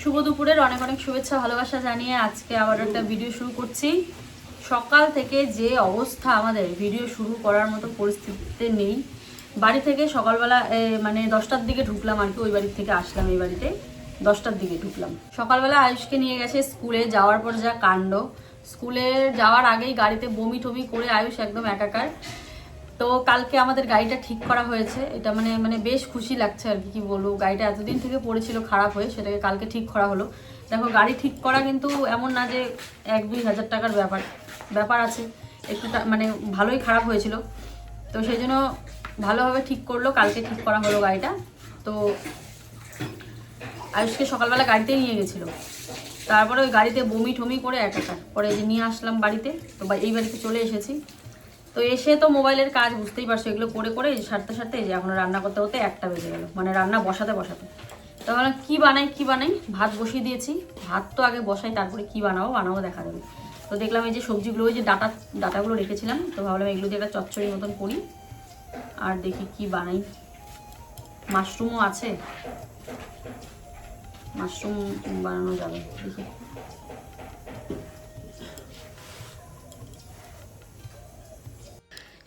শুভ দুপুরের অনেক অনেক শুভেচ্ছা ভালোবাসা জানিয়ে আজকে আবার একটা ভিডিও শুরু করছি। সকাল থেকে যে অবস্থা আমাদের ভিডিও শুরু করার মতো পরিস্থিতিতে নেই। বাড়ি থেকে সকালবেলা মানে দশটার দিকে ঢুকলাম আর কি ওই বাড়ি থেকে আসলাম এই বাড়িতে। দশটার দিকে ঢুকলাম। সকালবেলা আয়ুষকে নিয়ে গেছে স্কুলে যাওয়ার পর যা কাণ্ড। স্কুলে যাওয়ার আগেই গাড়িতে বমি টমি করে আয়ুষ একদম একাকার। তো কালকে আমাদের গাড়িটা ঠিক করা হয়েছে। এটা মানে মানে বেশ খুশি লাগছে আর কি বলব? গাড়িটা এতদিন থেকে পড়েছিল, খারাপ হয়ে সেটাকে কালকে ঠিক করা হলো। দেখো, গাড়ি ঠিক করা কিন্তু এমন না যে এক দুই হাজার টাকার ব্যাপার। ব্যাপার আছে, একটু মানে ভালোই খারাপ হয়েছিল। তো সেই জন্য ভালোভাবে ঠিক করল, কালকে ঠিক করা হলো গাড়িটা। তো আয়ুষকে সকালবেলা গাড়িতেই নিয়ে গেছিল। তারপরে ওই গাড়িতে বমি ঠমি করে একাকার পরে যে নিয়ে আসলাম বাড়িতে, তো এই বাড়িতে চলে এসেছি। তো এসে তো মোবাইলের কাজ বুঝতেই পারছ, এগুলো করে করে সারতে সারতে যে এখন রান্না করতে করতে একটা বেজে গেল। মানে রান্না বসাতে বসাতে। তো ভাবলাম কী বানাই কী বানাই? ভাত বসিয়ে দিয়েছি। ভাত তো আগে বসাই, তারপরে কী বানাবো বানাবো, দেখা যাবে। তো দেখলাম এই যে সবজিগুলো, ওই যে ডাটা, ডাটাগুলো রেখেছিলাম, তো ভাবলাম এগুলো দিয়ে একটা চচ্চড়ি মতন করি। আর দেখি কি বানাই। মাশরুমও আছে। মাশরুম বানানো যাবে, দেখি।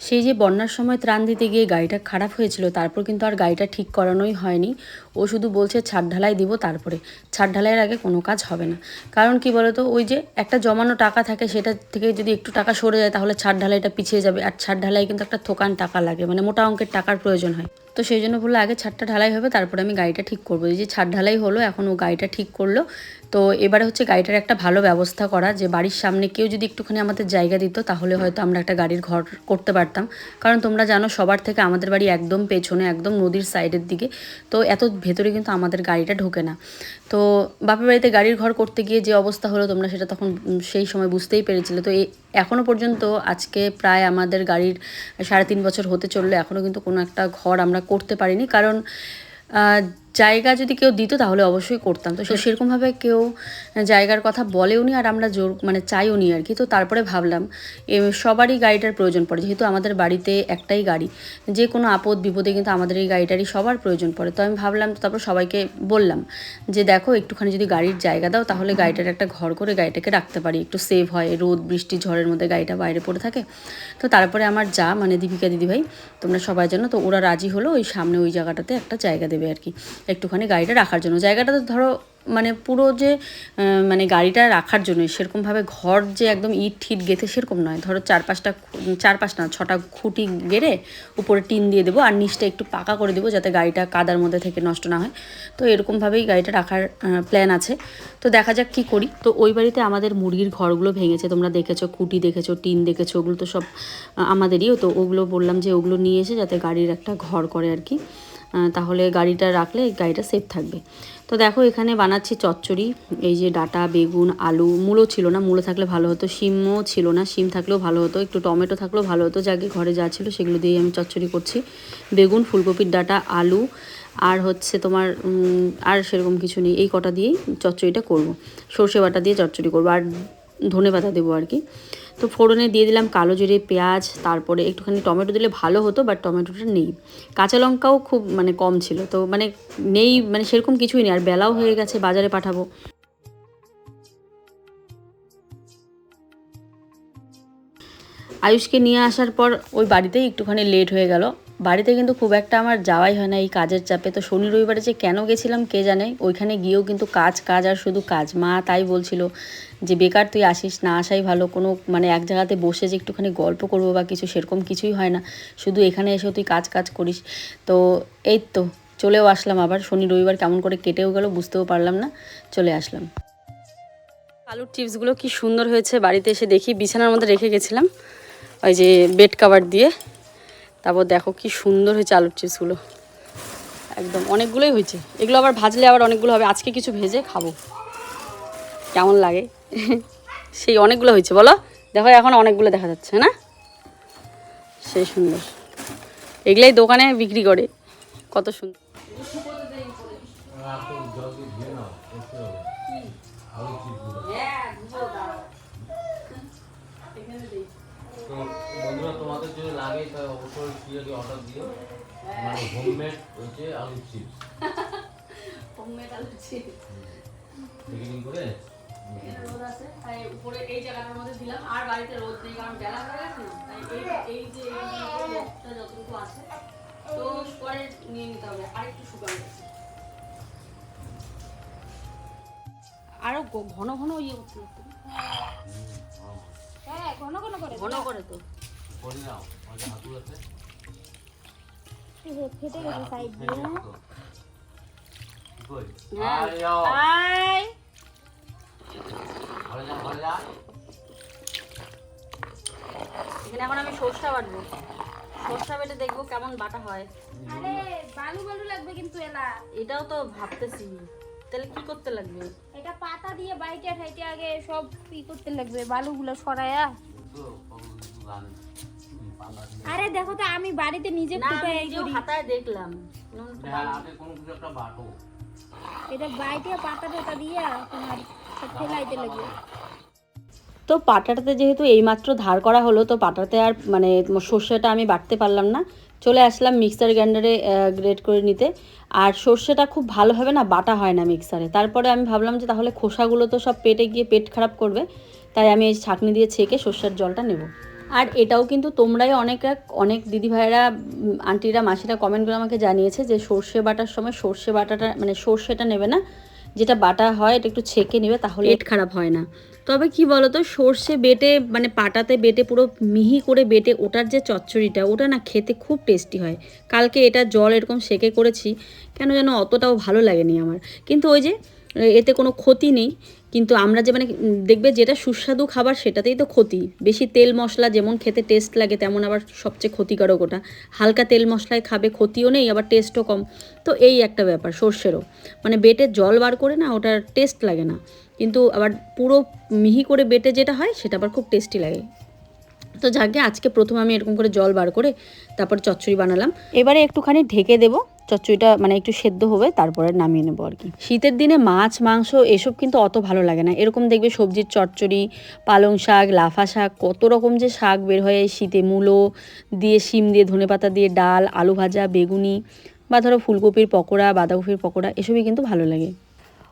সেই যে বন্যার সময় ত্রাণ দিতে গিয়ে গাড়িটা খারাপ হয়েছিল, তারপর কিন্তু আর গাড়িটা ঠিক করানোই হয়নি। ও শুধু বলছে, ছাদ ঢালাই দিব তারপরে। ছাদ ঢালাইয়ের আগে কোনো কাজ হবে না। কারণ কি বলতো, ওই যে একটা জমানো টাকা থাকে, সেটা থেকে যদি একটু টাকা সরে যায়, তাহলে ছাদ ঢালাইটা পিছিয়ে যাবে। আর ছাদ ঢালাই কিন্তু একটা থোকান টাকা লাগে মানে মোটা অঙ্কের টাকার প্রয়োজন হয়। তো সেই জন্য বলল, আগে ছাদটা ঢালাই হবে, তারপরে আমি গাড়িটা ঠিক করব। এই যে ছাদ ঢালাই হলো, এখন ও গাড়িটা ঠিক করল। তো এবারে হচ্ছে গাড়িটার একটা ভালো ব্যবস্থা করা, যে বাড়ির সামনে কেউ যদি একটুখানি আমাদের জায়গা দিত, তাহলে হয়তো আমরা একটা গাড়ির ঘর করতে পারতাম। কারণ তোমরা জানো, সবার থেকে আমাদের বাড়ি একদম পেছনে, একদম নদীর সাইডের দিকে। তো এত ভেতরে কিন্তু আমাদের গাড়িটা ঢোকে না। তো বাপের বাড়িতে গাড়ির ঘর করতে গিয়ে যে অবস্থা হলো তোমরা সেটা তখন সেই সময় বুঝতেই পেরেছিলে। তো এখনও পর্যন্ত আজকে প্রায় আমাদের গাড়ির সাড়ে তিন বছর হতে চলল এখনও কিন্তু কোনো একটা ঘর আমরা করতে পারিনি। কারণ জায়গা যদি কেউ দিত তাহলে অবশ্যই করতাম। তো সে- সেরকমভাবে কেউ জায়গার কথা বলেও নি আর আমরা জোর মানে চাইও নি আর কি। তো তারপরে ভাবলাম সবারই গাড়িটার প্রয়োজন পড়ে। যেহেতু আমাদের বাড়িতে একটাই গাড়ি যে কোনো আপদ বিপদে কিন্তু আমাদের এই গাড়িটারই সবার প্রয়োজন পড়ে। তো আমি ভাবলাম তারপর সবাইকে বললাম যে দেখো একটুখানি যদি গাড়ির জায়গা দাও তাহলে গাড়িটার একটা ঘর করে গাড়িটাকে রাখতে পারি। একটু সেভ হয় রোদ বৃষ্টি ঝড়ের মধ্যে গাড়িটা বাইরে পড়ে থাকে। তো তারপরে আমার যা মানে দীপিকা দিদিভাই তোমরা সবাই জানো তো ওরা রাজি হলো ওই সামনে ওই জায়গাটাতে একটা জায়গা দেবে আর কি। একটুখানি গাড়িটা রাখার জন্য। জায়গাটা তো ধরো মানে পুরো যে মানে গাড়িটা রাখার জন্য সেরকমভাবে ঘর যে একদম ইট ঠিট গেঁথে সেরকম নয়। ধরো চার পাঁচটা চার পাঁচ না, ছটা খুঁটি গেড়ে উপরে টিন দিয়ে দেবো আর নিচটা একটু পাকা করে দেবো যাতে গাড়িটা কাদার মধ্যে থেকে নষ্ট না হয়। তো এরকমভাবেই গাড়িটা রাখার প্ল্যান আছে। তো দেখা যাক কী করি। তো ওই বাড়িতে আমাদের মুরগির ঘরগুলো ভেঙেছে। তোমরা দেখেছ, খুঁটি দেখেছ, টিন দেখেছ, ওগুলো তো সব আমাদেরই। তো ওগুলো বললাম যে ওগুলো নিয়ে এসে যাতে গাড়ির একটা ঘর করে আর কি। তাহলে গাড়িটা রাখলে গাড়িটা সেফ থাকবে। তো দেখো এখানে বানাচ্ছি চচ্চড়ি, এই যে ডাটা, বেগুন, আলু মূলো ছিল না মূলো থাকলে ভালো হতো, শিমও ছিল না, শিম থাকলেও ভালো হতো, একটু টমেটো থাকলেও ভালো হতো, যাকে ঘরে যা ছিল সেগুলো দিয়ে আমি চচ্চড়ি করছি। বেগুন, ফুলকপির ডাটা, আলু, আর হচ্ছে তোমার আর সেরকম কিছু নেই, এই কটা দিয়েই চচ্চড়িটা করব। সর্ষে বাটা দিয়ে চচ্চড়ি করব, আর ধনে পাতা দেবো আর কি। তো ফোড়নে দিয়ে দিলাম কালো জিরে, পেঁয়াজ, তারপরে একটুখানি টমেটো দিলে ভালো হতো বাট টমেটোটা নেই। কাঁচা লঙ্কাও খুব মানে কম ছিল, তো মানে নেই মানে সেরকম কিছুই নেই, আর বেলাও হয়ে গেছে, বাজারে পাঠাবো। আয়ুষকে নিয়ে আসার পর ওই বাড়িতেই একটুখানি লেট হয়ে গেল। বাড়িতে কিন্তু খুব একটা আমার যাওয়াই হয় না, এই কাজের চাপে। তো শনি রবিবারে যে কেন গেছিলাম কে জানে? ওইখানে গিয়েও কিন্তু কাজ কাজ আর শুধু কাজ। মা তাই বলছিল যে, বেকার তুই আসিস, না আসাই ভালো। কোনো মানে এক জায়গাতে বসে যে একটুখানি গল্প করব বা কিছু সেরকম কিছুই হয় না। শুধু এখানে এসেও তুই কাজ কাজ করিস। তো এই তো, চলেও আসলাম আবার। শনি রবিবার কেমন করে কেটেও গেল বুঝতেও পারলাম না, চলে আসলাম। আলুর চিপসগুলো কি সুন্দর হয়েছে, বাড়িতে এসে দেখি। বিছানার মধ্যে রেখে গেছিলাম, ওই যে বেড কাভার দিয়ে। তারপর দেখো কি সুন্দর হয়েছে আলুর চিপসগুলো। একদম অনেকগুলোই হয়েছে। এগুলো আবার ভাজলে আবার অনেকগুলো হবে। আজকে কিছু ভেজে খাব। কেমন লাগে? সেই অনেকগুলো হয়েছে বলো? দেখো এখন অনেকগুলো দেখা যাচ্ছে না? সেই সুন্দর। এগুলাই দোকানে বিক্রি করে। কত সুন্দর। তো বন্ধুরা তোমাদের যদি লাগে তাহলে অবশ্যই অর্ডার দিও। মানে হোমমেড হচ্ছে আলু চিপস প্যাকেটিং করে? এখানে রোদ আছে তাই উপরে এই জায়গাটার মধ্যে দিলাম। আর বাড়িতে রোদ নেই কারণ বেলা হয়ে গেছে তাই এই এই যে রোদটা যতটুকু আছে তো পরে নিয়ে নিতে হবে। আর একটু শুকানো গেছে আরও ঘন ঘন ইয়ে করতে হ্যাঁ ঘন ঘন করে ঘন করে তো। করে নাও আমাদের হাতু ফেটে গেছে সাইড দিয়ে। কই। আয় আয়। ঘরে যা ঘরে যা। এখানে এখন আমি সর্ষা বাটবো। সর্ষা বেটে দেখব কেমন বাটা হয়। আরে বালু বালু লাগবে কিন্তু এলা। এটাও তো ভাবতেছি। তাহলে কি করতে লাগবে? এটা পাতা দিয়ে বাইটে ঠাইটে আগে সব ই করতে লাগবে বালুগুলো সরায়া। আরে দেখো তো আমি বাড়িতে নিজে হাতায় দেখলাম। নুন হ্যাঁ আগে কোনো কিছু একটা বাটো। এটা বাইটে পাতা টাতা দিয়ে তোমার সব ফেলাইতে লাগবে। তো পাটাটাতে যেহেতু এইমাত্র ধার করা হলো তো পাটাতে আর মানে সর্ষেটা আমি বাটতে পারলাম না। চলে আসলাম মিক্সার গ্রাইন্ডারে গ্রেড করে নিতে। আর সর্ষেটা খুব ভালোভাবে না বাটা হয় না মিক্সারে। তারপরে আমি ভাবলাম যে তাহলে খোসাগুলো তো সব পেটে গিয়ে পেট খারাপ করবে তাই আমি এই ছাঁকনি দিয়ে ছেঁকে সর্ষের জলটা নেব। আর এটাও কিন্তু তোমরাই অনেক অনেক দিদিভাইরা আন্টিরা, মাসিরা কমেন্ট করে আমাকে জানিয়েছে যে সর্ষে বাটার সময় সর্ষে বাটাটা মানে সর্ষেটা নেবে না। যেটা বাটা হয় এটা একটু ছেঁকে নেবে তাহলে পেট খারাপ হয় না। তবে কি বলতো, সর্ষে বেটে মানে পাটাতে বেটে পুরো মিহি করে বেটে ওটার যে চচ্চড়িটা, ওটা না খেতে খুব টেস্টি হয়। কালকে এটা জল এরকম সেকে করেছি, কেন যেন অতটাও ভালো লাগেনি আমার। কিন্তু ওই যে, এতে কোনো ক্ষতি নেই। কিন্তু আমরা যে মানে দেখবে যেটা সুস্বাদু খাবার সেটাতেই তো ক্ষতি। বেশি তেল মশলা যেমন খেতে টেস্ট লাগে, তেমন আবার সবচেয়ে ক্ষতিকারক ওটা। হালকা তেল মশলায় খাবে, ক্ষতিও নেই, আবার টেস্টও কম। তো এই একটা ব্যাপার, সর্ষেরও। মানে বেটে জল বার করে না, ওটার টেস্ট লাগে না। কিন্তু আবার পুরো মিহি করে বেটে যেটা হয়, সেটা আবার খুব টেস্টি লাগে। তো যাকে আজকে প্রথম আমি এরকম করে জল বার করে তারপর চচ্চড়ি বানালাম। এবারে একটুখানি ঢেকে দেবো। চচ্চড়িটা মানে একটু সেদ্ধ হবে, তারপরে নামিয়ে নেব আর কি। শীতের দিনে মাছ, মাংস এসব কিন্তু অত ভালো লাগে না। এরকম দেখবে সবজির চচ্চড়ি, পালং শাক, লাফা শাক, কত রকম যে শাক বের হয় শীতে। মূলো দিয়ে শিম দিয়ে, ধনেপাতা দিয়ে ডাল, আলু ভাজা, বেগুনি, বা ধরো ফুলকপির পকোড়া, বাঁধাকপির পকোড়া, এসবই কিন্তু ভালো লাগে।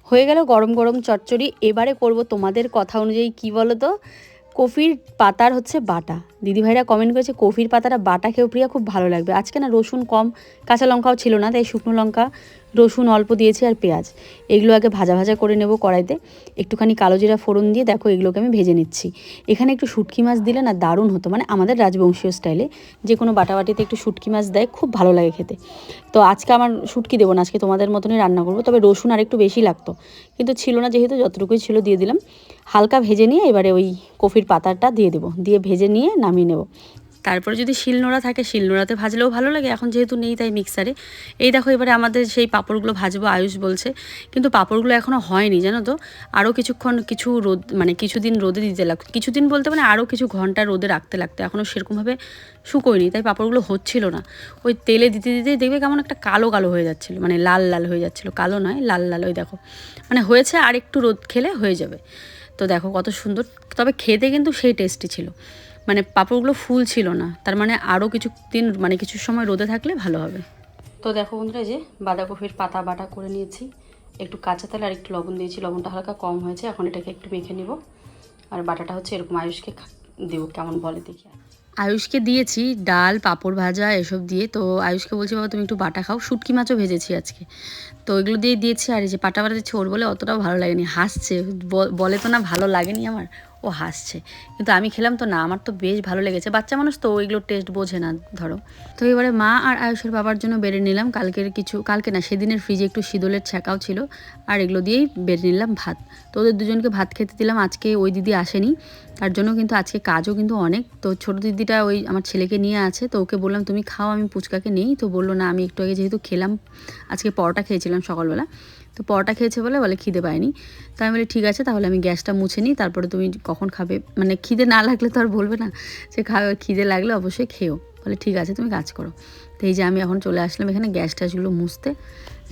হয়ে গেল গরম গরম চচ্চড়ি। এবারে করব তোমাদের কথা অনুযায়ী কি বলো তো কফির পাতার হচ্ছে বাটা। দিদিভাইরা কমেন্ট করেছে, কফির পাতাটা বাটা খেয়েও প্রিয়া খুব ভালো লাগবে। আজকে না রসুন কম, কাঁচা লঙ্কাও ছিল না, তাই শুকনো লঙ্কা রসুন অল্প দিয়েছি আর পেঁয়াজ। এগুলো আগে ভাজা ভাজা করে নেব কড়াইতে। একটুখানি কালো জিরা ফোড়ন দিয়ে দেখো এগুলোকে আমি ভেজে নিচ্ছি। এখানে একটু শুটকি মাছ দিলে না দারুণ হতো মানে আমাদের রাজবংশীয় স্টাইলে। যে কোনো বাটাবাটিতে একটু শুটকি মাছ দেয়, খুব ভালো লাগে খেতে। তো আজকে আমার শুটকি দেবো না, আজকে তোমাদের মতনই রান্না করব, তবে রসুন আর একটু বেশি লাগতো। কিন্তু ছিল না যেহেতু, যতটুকুই ছিল দিয়ে দিলাম। হালকা ভেজে নিয়ে এবারে ওই কফির পাতাটা দিয়ে দেবো। দিয়ে ভেজে নিয়ে নামিয়ে নেব। তারপরে যদি শিলনোড়া থাকে, শিলনোড়াতে ভাজলেও ভালো লাগে। এখন যেহেতু নেই তাই মিক্সারে এই দেখো, এবারে আমাদের সেই পাঁপড়গুলো ভাজবো, আয়ুষ বলছে। কিন্তু পাঁপড়গুলো এখনও হয়নি, জানো তো? আরও কিছুক্ষণ কিছু রোদ মানে কিছুদিন রোদে দিতে লাগতো। কিছুদিন বলতে মানে আরও কিছু ঘণ্টা রোদে রাখতে লাগতো। এখনও সেরকমভাবে শুকোয়নি, তাই পাঁপড়গুলো হচ্ছিল না। ওই তেলে দিতে দিতেই দেখবে কেমন একটা কালো কালো হয়ে যাচ্ছিল মানে লাল লাল হয়ে যাচ্ছিল। কালো নয়, লাল লাল ওই দেখো। মানে হয়েছে আর একটু রোদ খেলে হয়ে যাবে। তো দেখো কত সুন্দর। তবে খেতে কিন্তু সেই টেস্টি ছিল। মানে পাঁপড়গুলো ফুল ছিল না। তার মানে আরও কিছু দিন মানে কিছু সময় রোদে থাকলে ভালো হবে। তো দেখো বন্ধুরা যে বাঁধাকপির পাতা বাটা করে নিয়েছি। একটু কাঁচা তেল আর একটু লবণ দিয়েছি। লবণটা হালকা কম হয়েছে এখন এটাকে একটু মেখে নিব। আর বাটাটা হচ্ছে এরকম আয়ুষকে দেবো কেমন বলে দেখি আয়ুষকে দিয়েছি ডাল পাঁপড় ভাজা এসব দিয়ে। তো আয়ুষকে বলছি বাবা তুমি একটু বাটা খাও। শুটকি মাছও ভেজেছি আজকে। তো এগুলো দিয়ে দিয়েছি আর এই যে পাটা বাটা দিচ্ছি ওর বলে অতটাও ভালো লাগেনি। হাসছে। বলে তো না ভালো লাগেনি আমার। ও হাসছে। কিন্তু আমি খেলাম তো না, আমার তো বেশ ভালো লেগেছে। বাচ্চা মানুষ তো, ওইগুলো টেস্ট বোঝে না, ধরো। তো এবারে মা আর আয়ুষের বাবার জন্য বেড়ে নিলাম। কালকের কিছু, কালকে না, সেদিনের ফ্রিজে একটু শীতলের ছ্যাঁকাও ছিল। আর এগুলো দিয়েই বেড়ে নিলাম ভাত। তো ওদের দুজনকে ভাত খেতে দিলাম। আজকে ওই দিদি আসেনি। তার জন্য কিন্তু আজকে কাজও কিন্তু অনেক। তো ছোটো দিদিটা ওই আমার ছেলেকে নিয়ে আছে। তো ওকে বললাম, তুমি খাও, আমি পুচকাকে নেই। তো বলল, না, আমি একটু আগে যেহেতু খেলাম, আজকে পরোটা খেয়েছিলাম সকালবেলা। তো পরোটা খেয়েছে বলে বলে খিদে পায়নি। তো আমি বলি, ঠিক আছে, তাহলে আমি গ্যাসটা মুছে নিই, তারপরে তুমি কখন খাবে? মানে খিদে না লাগলে তো আর বলবে না, যে খাবে, খিদে লাগলে অবশ্যই খেও বলে, ঠিক আছে, তুমি কাজ করো। তো এই যে আমি এখন চলে আসলাম এখানে গ্যাস ট্যাসগুলো মুছতে।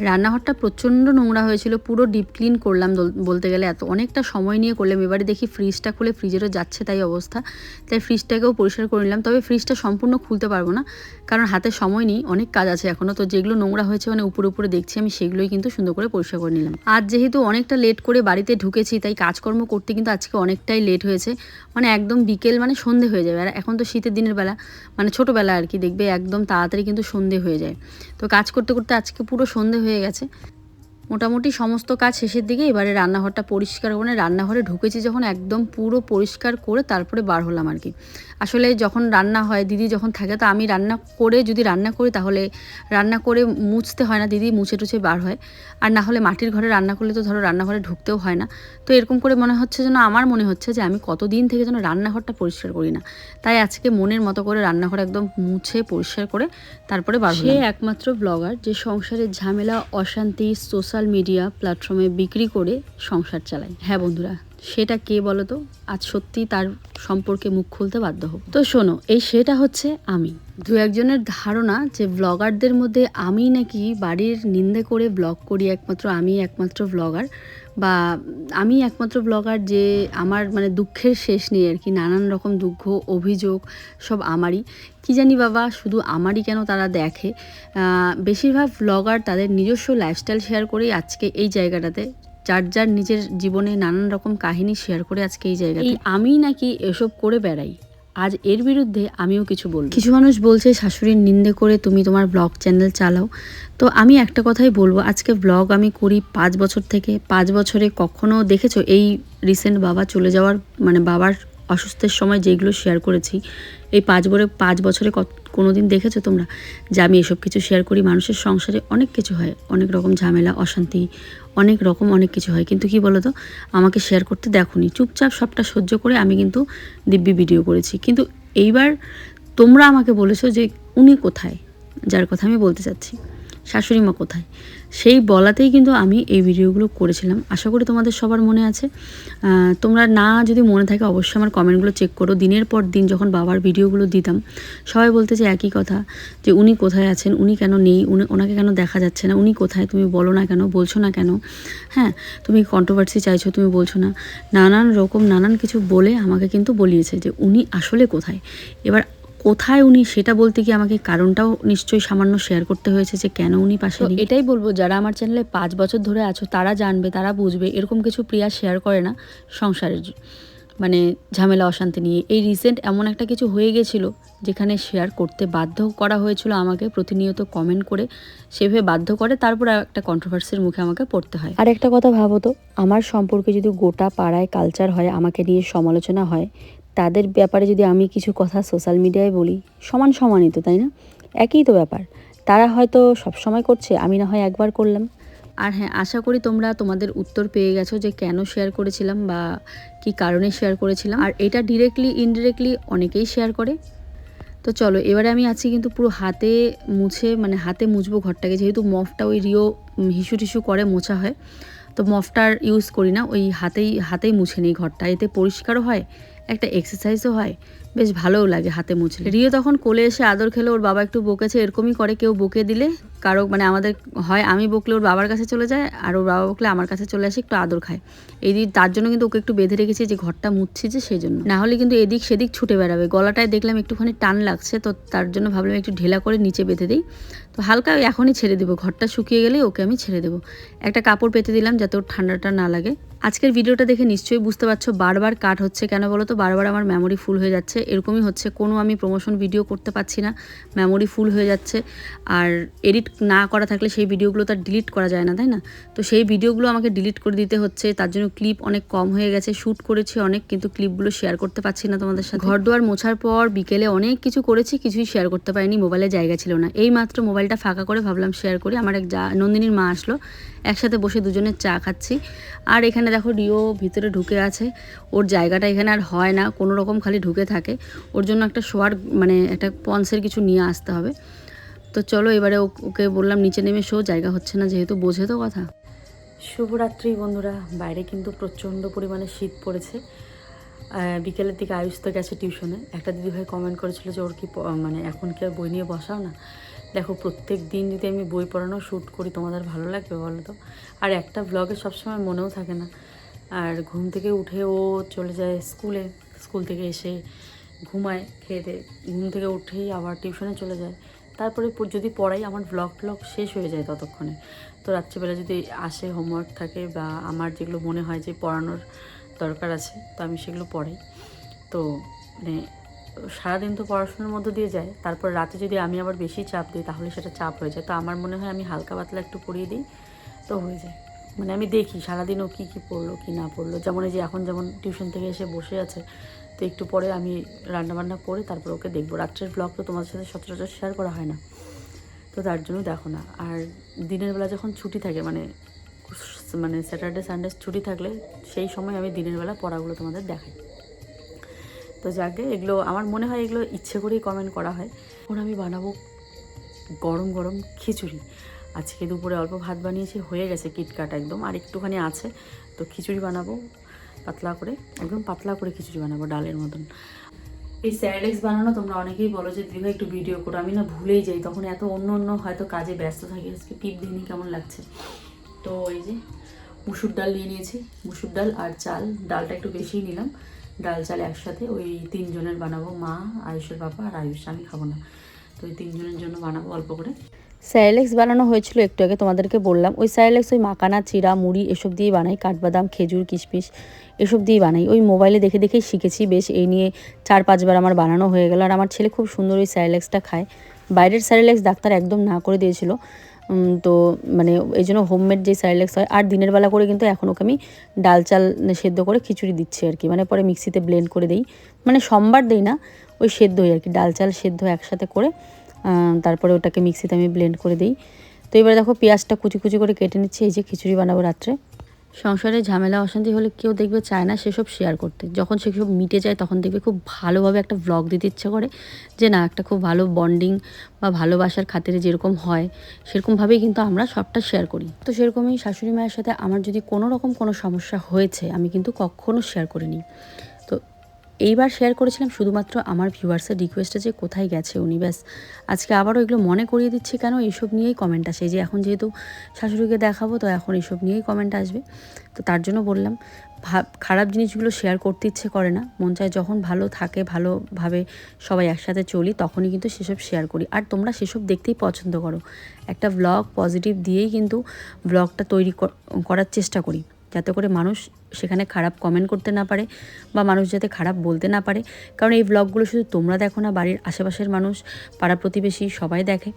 রান্নাঘরটা প্রচণ্ড নোংরা হয়েছিল, পুরো ডিপ ক্লিন করলাম বলতে গেলে। এত, অনেকটা সময় নিয়ে করলাম। এবারে দেখি ফ্রিজটা খুলে ফ্রিজেরও যাচ্ছে তাই অবস্থা। তাই ফ্রিজটাকেও পরিষ্কার করে নিলাম। তবে ফ্রিজটা সম্পূর্ণ খুলতে পারব না, কারণ হাতে সময় নেই, অনেক কাজ আছে এখনও তো যেগুলো নোংরা হয়েছে মানে উপরে উপরে দেখছি, আমি সেগুলোই কিন্তু সুন্দর করে পরিষ্কার করে নিলাম। আজ যেহেতু অনেকটা লেট করে বাড়িতে ঢুকেছি, তাই কাজকর্ম করতে কিন্তু আজকে অনেকটাই লেট হয়েছে। মানে একদম বিকেল মানে সন্ধে হয়ে যাবে। আর এখন তো শীতের দিনের বেলা মানে ছোটোবেলা আর কি দেখবে একদম তাড়াতাড়ি কিন্তু সন্ধে হয়ে যায়। তো কাজ করতে করতে আজকে পুরো সন্ধে হয়ে গেছে। মোটামুটি সমস্ত কাজ শেষের দিকে এবারে রান্নাঘরটা পরিষ্কার করে রান্নাঘরে ঢুকেছি যখন একদম পুরো পরিষ্কার করে তারপরে বার হলাম আর কি। আসলে যখন রান্না হয় দিদি যখন থাকে তো আমি রান্না করে যদি রান্না করি তাহলে রান্না করে মুছতে হয় না দিদি মুছে টুছে বার হয়। আর না হলে মাটির ঘরে রান্না করলে তো ধরো রান্নাঘরে ঢুকতেও হয় না। তো এরকম করে মনে হচ্ছে যেন আমার মনে হচ্ছে যে আমি কতদিন থেকে যেন রান্নাঘরটা পরিষ্কার করি না। তাই আজকে মনের মতো করে রান্নাঘর একদম মুছে পরিষ্কার করে তারপরে বার সে একমাত্র ব্লগার যে সংসারের ঝামেলা অশান্তি সোশ্যাল মিডিয়া প্ল্যাটফর্মে বিক্রি করে সংসার চালায়। হ্যাঁ বন্ধুরা সেটা কে বলো তো আজ সত্যি তার সম্পর্কে মুখ খুলতে বাধ্য হব। তো শোনো, এই সেটা হচ্ছে আমি। দু একজনের ধারণা যে ব্লগারদের মধ্যে আমি নাকি বাড়ির নিন্দে করে ব্লগ করি একমাত্র আমি একমাত্র ব্লগার বা আমি একমাত্র ব্লগার যে আমার মানে দুঃখের শেষ নেই আর কি, নানান রকম দুঃখ, অভিযোগ সব আমারই। কি জানি বাবা, শুধু আমারই কেন তারা দেখে? বেশিরভাগ ব্লগার তাদের নিজস্ব লাইফস্টাইল শেয়ার করেই আজকে এই জায়গাটাতে যার যার নিজের জীবনে নানান রকম কাহিনী শেয়ার করে আজকে এই জায়গায় আমি নাকি এসব করে বেড়াই। আজ এর বিরুদ্ধে আমিও কিছু বলব। কিছু মানুষ বলছে শাশুড়ির নিন্দে করে তুমি তোমার ব্লগ চ্যানেল চালাও। তো আমি একটা কথাই বলব আজকে ব্লগ আমি করি পাঁচ বছর থেকে। পাঁচ বছরে কখনো দেখেছ এই রিসেন্ট বাবা চলে যাওয়ার মানে বাবার অসুস্থের সময় যেগুলো শেয়ার করেছি, এই পাঁচ বছরে পাঁচ বছরে কোনো দিন দেখেছ তোমরা? যে আমি এসব কিছু শেয়ার করি, মানুষের সংসারে অনেক কিছু হয়। অনেক রকম ঝামেলা, অশান্তি, অনেক রকম অনেক কিছু হয়। কিন্তু কি বলো তো আমাকে শেয়ার করতে দেখোনি। চুপচাপ সবটা সহ্য করে আমি কিন্তু দিব্যি ভিডিও করেছি। কিন্তু এইবার তোমরা আমাকে বলেছ যে উনি কোথায়? যার কথা আমি বলতে চাচ্ছি। শাশুড়ি মা কোথায়? সেই বলাতেই কিন্তু আমি এই ভিডিওগুলো করেছিলাম। আশা করি তোমাদের সবার মনে আছে। তোমরা না যদি মনে থাকে অবশ্যই আমার কমেন্টগুলো চেক করো। দিনের পর দিন যখন বাবার ভিডিওগুলো দিতাম, সবাই বলতে যে একই কথা, যে উনি কোথায় আছেন, উনি কেন নেই, উনি, ওনাকে কেন দেখা যাচ্ছে না, উনি কোথায়, তুমি বলো না কেন, বলছো না কেন? হ্যাঁ তুমি কন্ট্রোভার্সি চাইছো, তুমি বলছো না। নানান রকম, নানান কিছু বলে আমাকে কিন্তু বলিয়েছে যে উনি আসলে কোথায়। এবার কোথায় উনি সেটা বলতে গিয়ে আমাকে কারণটাও নিশ্চয়ই সামান্য শেয়ার করতে হয়েছে যে কেন উনি পাশে এটাই বলব যারা আমার চ্যানেলে পাঁচ বছর ধরে আছো তারা জানবে তারা বুঝবে এরকম কিছু প্রিয়া শেয়ার করে না সংসারের মানে ঝামেলা অশান্তি নিয়ে। এই রিসেন্ট এমন একটা কিছু হয়ে গেছিল যেখানে শেয়ার করতে বাধ্য করা হয়েছিল আমাকে প্রতিনিয়ত কমেন্ট করে সেভাবে বাধ্য করে তারপর একটা কন্ট্রোভার্সির মুখে আমাকে পড়তে হয়। আর একটা কথা ভাবো তো আমার সম্পর্কে যদি গোটা পাড়ায় কালচার হয় আমাকে নিয়ে সমালোচনা হয় তাদের ব্যাপারে যদি আমি কিছু কথা সোশ্যাল মিডিয়ায় বলি, সমান সমানই তো, তাই না? একই তো ব্যাপার। তারা হয়তো সব সময় করছে, আমি না হয় একবার করলাম। আর হ্যাঁ আশা করি তোমরা তোমাদের উত্তর পেয়ে গেছো যে কেন শেয়ার করেছিলাম বা কি কারণে শেয়ার করেছিলাম। আর এটা ডিরেক্টলি ইনডিরেক্টলি অনেকেই শেয়ার করে। তো চলো, এবারে আমি আছি কিন্তু পুরো হাতে মুছে মানে হাতে মুছবো ঘরটাকে। যেহেতু মফটা ওই রিও হিসু টিসু করে মোছা হয়। তো মফটার ইউজ করি না, ওই হাতেই হাতেই মুছে নিই ঘরটা। এতে পরিষ্কারও হয় একটা এক্সারসাইজও হয়। বেশ ভালোও লাগে হাতে মুছলে। রিও তখন কোলে এসে আদর খেলে, ওর বাবা একটু বকেছে, এরকমই করে কেউ বকে দিলে। কারও মানে আমাদের হয়, আমি বকলে ওর বাবার কাছে চলে যায়, আর ওর বাবা বকলে আমার কাছে চলে আসে, একটু আদর খায়। এই তার জন্য কিন্তু ওকে একটু বেঁধে রেখেছি যে ঘরটা মুছছি যে সেই জন্য না হলে কিন্তু এদিক সেদিক ছুটে বেড়াবে। গলাটায় দেখলাম একটুখানি টান লাগছে, তো তার জন্য ভাবলাম একটু ঢেলা করে নিচে বেঁধে দিই। তো হালকা এখনই ছেড়ে দেবো, ঘরটা শুকিয়ে গেলেই ওকে আমি ছেড়ে দেবো। একটা কাপড় পেতে দিলাম যাতে ওর ঠান্ডাটা না লাগে। আজকের ভিডিওটা দেখে নিশ্চয়ই বুঝতে পারছ, বারবার কাট হচ্ছে কেন বলো তো? বারবার আমার মেমোরি ফুল হয়ে যাচ্ছে। এরকমই হচ্ছে। কোনো আমি প্রমোশন ভিডিও করতে পারছি না মেমোরি ফুল হয়ে যাচ্ছে। আর এডিট না করা থাকলে সেই ভিডিওগুলো তার ডিলিট করা যায় না, তাই না? তো সেই ভিডিওগুলো আমাকে ডিলিট করে দিতে হচ্ছে, তার জন্য ক্লিপ অনেক কম হয়ে গেছে। শ্যুট করেছি অনেক, কিন্তু ক্লিপগুলো শেয়ার করতে পারছি না তোমাদের সাথে। ঘর দুয়ার মোছার পর বিকেলে অনেক কিছু করেছি, কিছুই শেয়ার করতে পারিনি মোবাইলে জায়গা ছিল না। এই মাত্র মোবাইলটা ফাঁকা করে ভাবলাম শেয়ার করি। আমার এক যা, নন্দিনীর মা আসলো একসাথে বসে দুজনের চা খাচ্ছি। আর এখানে দেখো রিও ভিতরে ঢুকে আছে। ওর জায়গাটা এখানে আর হয় না, কোনো রকম খালি ঢুকে থাকে। ওর জন্য একটা শোয়ার মানে একটা পন্সের কিছু নিয়ে আসতে হবে। তো চলো এবারে ওকে বললাম নিচে নেমে শো, জায়গা হচ্ছে না যেহেতু, বোঝে তো কথা। শুভরাত্রি বন্ধুরা, বাইরে কিন্তু প্রচণ্ড পরিমাণে শীত পড়েছে। বিকেলের দিকে আয়ুষ তো গেছে টিউশনে। একটা দিদিভাই কমেন্ট করেছিল যে, ওর কি মানে এখন কি আর বই নিয়ে বসাও না? দেখো, প্রত্যেক দিন যদি আমি বই পড়ানো শ্যুট করি, তোমাদের ভালো লাগবে বলো তো? আর একটা ব্লগে সবসময় মনেও থাকে না। আর ঘুম থেকে উঠে ও চলে যায় স্কুলে, স্কুল থেকে এসে ঘুমায়, খেয়ে দেয়ে, ঘুম থেকে উঠেই আবার টিউশনে চলে যায়। তারপরে যদি পড়াই, আমার ব্লগ ব্লগ শেষ হয়ে যায় ততক্ষণে। তো রাত্রিবেলা যদি আসে হোমওয়ার্ক থাকে বা আমার যেগুলো মনে হয় যে পড়ানোর দরকার আছে, তো আমি সেগুলো পড়াই। তো মানে সারাদিন তো পড়াশোনার মধ্যে দিয়ে যায়, তারপর রাতে যদি আমি আবার বেশি চাপ দিই তাহলে সেটা চাপ হয়ে যায়। তো আমার মনে হয় আমি হালকা পাতলা একটু পড়িয়ে দিই, তো হয়ে যায়। মানে আমি দেখি সারাদিন ও কী কী পড়ল, কী না পড়ল। যেমন এই যে এখন যেমন টিউশন থেকে এসে বসে আছে, তো একটু পরে আমি রান্নাবান্না করে তারপর ওকে দেখব। রাত্রের ব্লগ তো তোমাদের সাথে সচরাচর শেয়ার করা হয় না, তো তার জন্য দেখো না। আর দিনের বেলা যখন ছুটি থাকে মানে মানে স্যাটারডে সানডে ছুটি থাকলে সেই সময় আমি দিনের বেলা পড়াগুলো তোমাদের দেখাই। তো যাকে এগুলো, আমার মনে হয় এগুলো ইচ্ছে করেই কমেন্ট করা হয়। এখন আমি বানাবো গরম গরম খিচুড়ি। আজকে দুপুরে অল্প ভাত বানিয়েছি, হয়ে গেছে কিটকাট একদম, আর একটুখানি আছে। তো খিচুড়ি বানাবো, পাতলা করে, একদম পাতলা করে খিচুড়ি বানাবো ডালের মতন। এই স্যারেলেক্স বানানো তোমরা অনেকেই বলো যে দিদিভাই একটু ভিডিও করো। আমি না ভুলেই যাই, তখন এত অন্য অন্য হয়তো কাজে ব্যস্ত থাকি, আজকে টিপ দিইনি, কেমন লাগছে? তো এই যে, মুসুর ডাল নিয়ে নিয়েছি, মুসুর ডাল আর চাল, ডালটা একটু বেশিই নিলাম। ডাল চাল একসাথে ওই তিনজনের বানাবো, মা, আয়ুষের বাবা আর আয়ুষ। আমি খাব না। তো ওই তিনজনের জন্য বানাবো অল্প করে। স্যারেলেক্স বানানো হয়েছিল একটু আগে, তোমাদেরকে বললাম। ওই স্যারেলেক্স, ওই মাকানা চিরা মুড়ি, এসব দিয়ে বানাই। কাঠবাদাম, খেজুর, কিশমিশ, এসব দিয়ে বানাই। ওই মোবাইলে দেখে দেখেই শিখেছি বেশ। এই নিয়ে চার পাঁচবার আমার বানানো হয়ে গেল। আর আমার ছেলে খুব সুন্দর ওই স্যারেলেক্সটা খায়। বাইরের স্যারেলেক্স ডাক্তার একদম না করে দিয়েছিল। তো মানে এই জন্য হোমমেড যে স্যারেলেক্স হয়, আর দিনের বেলা করে কিন্তু এখন ওকে আমি ডাল চাল সেদ্ধ করে খিচুড়ি দিচ্ছি আর কি। মানে পরে মিক্সিতে ব্লেন্ড করে দিই। মানে সোমবার দিই না, ওই সেদ্ধই আর কি। ডাল চাল সেদ্ধ একসাথে করে তারপরে ওটাকে মিক্সিতে আমি ব্লেন্ড করে দিই। তো এবারে দেখো পেঁয়াজটা কুচি কুচি করে কেটে নিচ্ছি, এই যে খিচুড়ি বানাবো রাত্রে। সংসারে ঝামেলা, অশান্তি হলে কেউ দেখবে চায় না সেসব শেয়ার করতে। যখন সেসব মিটে যায়, তখন দেখবে খুব ভালোভাবে একটা ব্লগ দিতে ইচ্ছা করে যে, না, একটা খুব ভালো বন্ডিং বা ভালোবাসার খাতিরে যেরকম হয়, সেরকমভাবেই কিন্তু আমরা সবটা শেয়ার করি। তো সেরকমই শাশুড়ি মায়ের সাথে আমার যদি কোনো রকম কোনো সমস্যা হয়েছে, আমি কিন্তু কখনও শেয়ার করিনি। এইবার শেয়ার করেছিলাম শুধুমাত্র আমার ভিউয়ার্সের রিকোয়েস্টে যে কোথায় গেছে উনি, ব্যাস। আজকে আবারও এগুলো মনে করিয়ে দিচ্ছি কেন, এইসব নিয়েই কমেন্ট আসে। যে এখন যেহেতু শাশুড়িকে দেখাবো, তো এখন এইসব নিয়েই কমেন্ট আসবে। তো তার জন্য বললাম খারাপ জিনিসগুলো শেয়ার করতে ইচ্ছে করে না। মন চায় যখন ভালো থাকে, ভালোভাবে সবাই একসাথে চলি, তখনই কিন্তু সেসব শেয়ার করি। আর তোমরা সেসব দেখতেই পছন্দ করো। একটা ব্লগ পজিটিভ দিয়েই কিন্তু ব্লগটা তৈরি কর- করার চেষ্টা করি। যাতে করে মানুষ সেখানে খারাপ কমেন্ট করতে না পারে বা মানুষ যাতে খারাপ বলতে না পারে। কারণ এই ব্লগগুলো শুধু তোমরা দেখো না, বাড়ির আশেপাশের মানুষ, পাড়া প্রতিবেশী সবাই দেখে।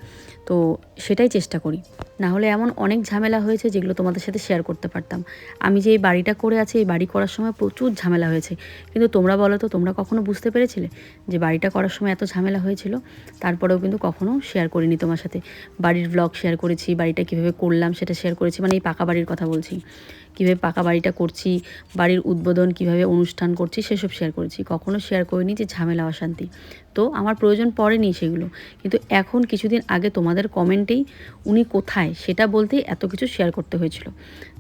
তো সেটাই চেষ্টা করি। না হলে এমন অনেক ঝামেলা হয়েছে যেগুলো তোমাদের সাথে শেয়ার করতে পারতাম। আমি যে এই বাড়িটা করে আছি, এই বাড়ি করার সময় প্রচুর ঝামেলা হয়েছে। কিন্তু তোমরা বলো তো, তোমরা কখনো বুঝতে পেরেছিলে যে বাড়িটা করার সময় এত ঝামেলা হয়েছিল? তারপরেও কিন্তু কখনো শেয়ার করিনি তোমার সাথে। বাড়ির ব্লগ শেয়ার করেছি, বাড়িটা কীভাবে করলাম সেটা শেয়ার করেছি মানে এই পাকা বাড়ির কথা বলছি। কীভাবে পাকা বাড়িটা করছি বাড়ির উদ্বোধন কীভাবে অনুষ্ঠান করছি সেসব শেয়ার করেছি। কখনো শেয়ার করিনি যে ঝামেলা, অশান্তি। তো আমার প্রয়োজন পড়েনি সেগুলো। কিন্তু এখন কিছুদিন আগে তোমাদের কমেন্টেই উনি কোথায় সেটা বলতেই এত কিছু শেয়ার করতে হয়েছিল।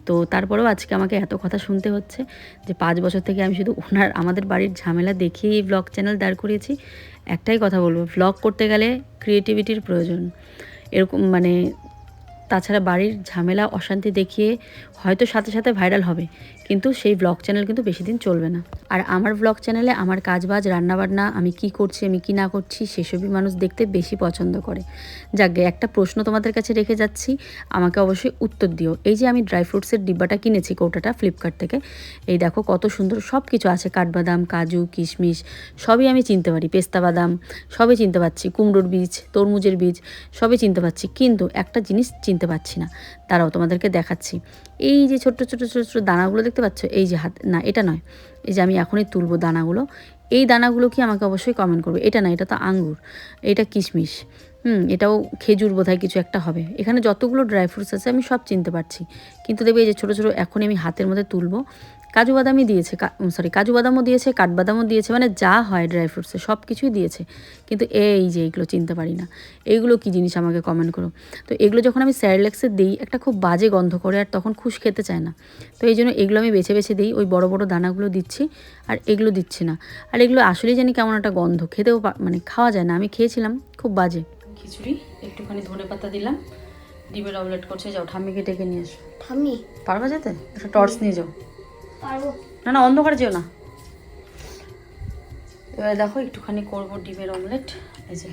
তো তারপরেও আজকে আমাকে এত কথা শুনতে হচ্ছে যে পাঁচ বছর থেকে আমি শুধু ওনার, আমাদের বাড়ির ঝামেলা দেখিয়ে এই ব্লগ চ্যানেল দাঁড় করিয়েছি। একটাই কথা বলব ব্লগ করতে গেলে ক্রিয়েটিভিটির প্রয়োজন। এরকম মানে তাছাড়া বাড়ির ঝামেলা, অশান্তি দেখিয়ে হয়তো সাথে সাথে ভাইরাল হবে। কিন্তু সেই ব্লগ চ্যানেল কিন্তু বেশি দিন চলবে না। আর আমার ব্লগ চ্যানেলে আমার কাজবাজ, রান্নাবান্না, আমি কি করছি, আমি কি না করছি, সেসবই মানুষ দেখতে বেশি পছন্দ করে। যাকে একটা প্রশ্ন তোমাদের কাছে রেখে যাচ্ছি, আমাকে অবশ্যই উত্তর দিও। এই যে আমি ড্রাই ফ্রুটসের ডিব্বাটা কিনেছি কৌটাটা ফ্লিপকার্ট থেকে, এই দেখো কত সুন্দর সব কিছু আছে, কাঠবাদাম, কাজু, কিশমিশ, সবই আমি চিনতে পারি, পেস্তা বাদাম, সবই চিনতে পারছি কুমড়োর বীজ, তরমুজের বীজ, সবই চিনতে পারছি কিন্তু একটা জিনিস চিনতে পারছি না। তারাও তোমাদেরকে দেখাচ্ছি। এই যে ছোট্ট ছোট ছোট্ট ছোট্ট দানাগুলো দেখতে পাচ্ছ? এই যে হাত না, এটা নয়। এই যে আমি এখনই তুলবো দানাগুলো। এই দানাগুলো কি আমাকে অবশ্যই কমেন্ট করবে? এটা না, এটা তো আঙ্গুর। এটা কিশমিশ। হুম, এটাও খেজুর বোধহয় কিছু একটা হবে। এখানে যতগুলো ড্রাই ফ্রুটস আছে, আমি সব চিনতে পারছি। কিন্তু দেখবে এই যে ছোটো ছোটো, এখনই আমি হাতের মধ্যে তুলবো। কাজু বাদামই দিয়েছে সরি কাজু বাদামও দিয়েছে কাঠবাদামও দিয়েছে মানে যা হয় ড্রাই ফ্রুটসে সব কিছুই দিয়েছে। কিন্তু এই যে এইগুলো চিনতে পারি না। এইগুলো কী জিনিস আমাকে কমেন্ট করো? তো এগুলো যখন আমি স্যারলেক্সে দিই একটা খুব বাজে গন্ধ করে আর তখন খুশ খেতে চায় না। তো এই জন্য এগুলো আমি বেছে বেছে দিই ওই বড় বড় দানাগুলো দিচ্ছি আর এগুলো দিচ্ছি না। আর এগুলো আসলেই জানি কেমন একটা গন্ধ খেতেও পা- মানে খাওয়া যায় না। আমি খেয়েছিলাম খুব বাজে। খিচুড়ি একটুখানি ধনে পাতা দিলাম ডিমের অমলেট করছে যাও ঠাম্মিকে ডেকে নিয়ে এসো ঠাম্মি? পারবা যেতে? একটা টর্চ নিয়ে যাও। না না, অন্ধকার যেও না। এবারে দেখো, একটুখানি করব ডিমের অমলেট। এই যে।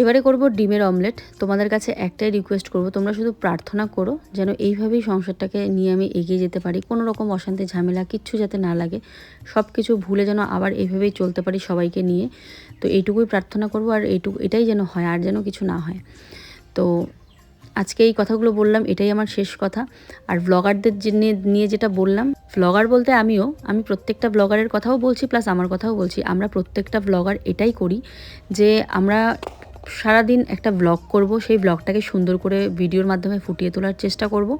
এবারে করব ডিমের অমলেট। তোমাদের কাছে একটাই রিকোয়েস্ট করব, তোমরা শুধু প্রার্থনা করো যেন এইভাবেই সংসারটাকে নিয়ে আমি এগিয়ে যেতে পারি। কোনো রকম অশান্তি, ঝামেলা, কিচ্ছু যাতে না লাগে। সব কিছু ভুলে যেন আবার এইভাবেই চলতে পারি সবাইকে নিয়ে। তো এইটুকুই প্রার্থনা করব, আর এইটুকু, এটাই যেন হয়, আর যেন কিছু না হয়। তো আজকে এই কথাগুলো বললাম, এটাই আমার শেষ কথা। আর ব্লগারদের নিয়ে যেটা বললাম ব্লগার বলতে আমিও, আমি প্রত্যেকটা ব্লগারের কথাও বলছি প্লাস আমার কথাও বলছি। আমরা প্রত্যেকটা ব্লগার এটাই করি যে আমরা সারাদিন একটা ব্লগ করব, সেই ব্লগটাকে সুন্দর করে ভিডিওর মাধ্যমে ফুটিয়ে তোলার চেষ্টা করব।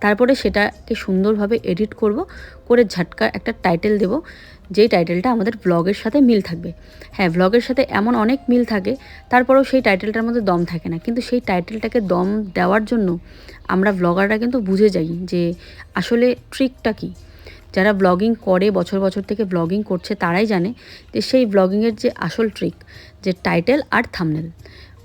তারপরে সেটাকে সুন্দরভাবে এডিট করব, করে ঝাটকা একটা টাইটেল দেব, যেই টাইটেলটা আমাদের ব্লগের সাথে মিল থাকবে। হ্যাঁ ব্লগের সাথে এমন অনেক মিল থাকে, তারপরেও সেই টাইটেলটার মধ্যে দম থাকে না। কিন্তু সেই টাইটেলটাকে দম দেওয়ার জন্য আমরা ব্লগাররা কিন্তু বুঝে যাই যে আসলে ট্রিকটা কী। যারা ব্লগিং করে, বছর বছর থেকে ব্লগিং করছে, তারাই জানে যে সেই ব্লগিংয়ের যে আসল ট্রিক যে টাইটেল আর থামনেল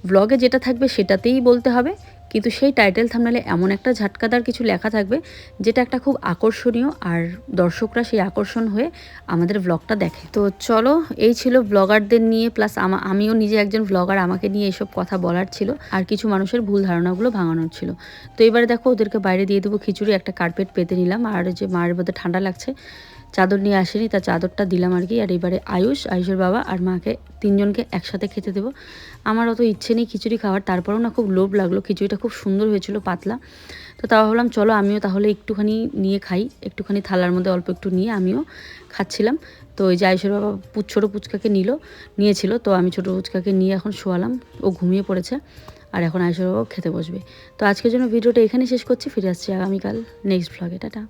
ব্লগে যেটা থাকবে সেটাতেই বলতে হবে, কিন্তু সেই টাইটেল থামনেলে এমন একটা ঝাটকাদার কিছু লেখা থাকবে, যেটা একটা খুব আকর্ষণীয় আর দর্শকরা সেই আকর্ষণ হয়ে আমাদের ব্লগটা দেখে। তো চলো, এই ছিল ব্লগারদের নিয়ে প্লাস আমিও নিজে একজন ব্লগার আমাকে নিয়ে এসব কথা বলার ছিল, আর কিছু মানুষের ভুল ধারণাগুলো ভাঙানোর ছিল। তো এবারে দেখো, ওদেরকে বাইরে দিয়ে দেবো খিচুড়ি, একটা কার্পেট পেতে নিলাম, আর যে মায়ের মধ্যে ঠান্ডা লাগছে চাদর নিয়ে আসেনি, তা চাদরটা দিলাম আর কি। আর এবারে আয়ুষ, আয়ুষের বাবা আর মাকে তিনজনকে একসাথে খেতে দেবো। আমার অত ইচ্ছে নেই খিচুড়ি খাওয়ার, তারপরেও না খুব লোভ লাগল। খিচুড়িটা খুব সুন্দর হয়েছিল, পাতলা। তো তাও ভাবলাম চলো আমিও তাহলে একটুখানি নিয়ে খাই, একটুখানি থালার মধ্যে অল্প একটু নিয়ে আমিও খাচ্ছিলাম। তো ওই যে আয়ুষের বাবা ছোটো পুচকাকে নিল, নিয়েছিল, তো আমি ছোটো পুচকাকে নিয়ে এখন শোয়ালাম। ও ঘুমিয়ে পড়েছে আর এখন আয়ুষের বাবাও খেতে বসবে। তো আজকের জন্য ভিডিওটা এখানে শেষ করছি, ফিরে আসছি আগামীকাল নেক্সট ভ্লগে টাটা।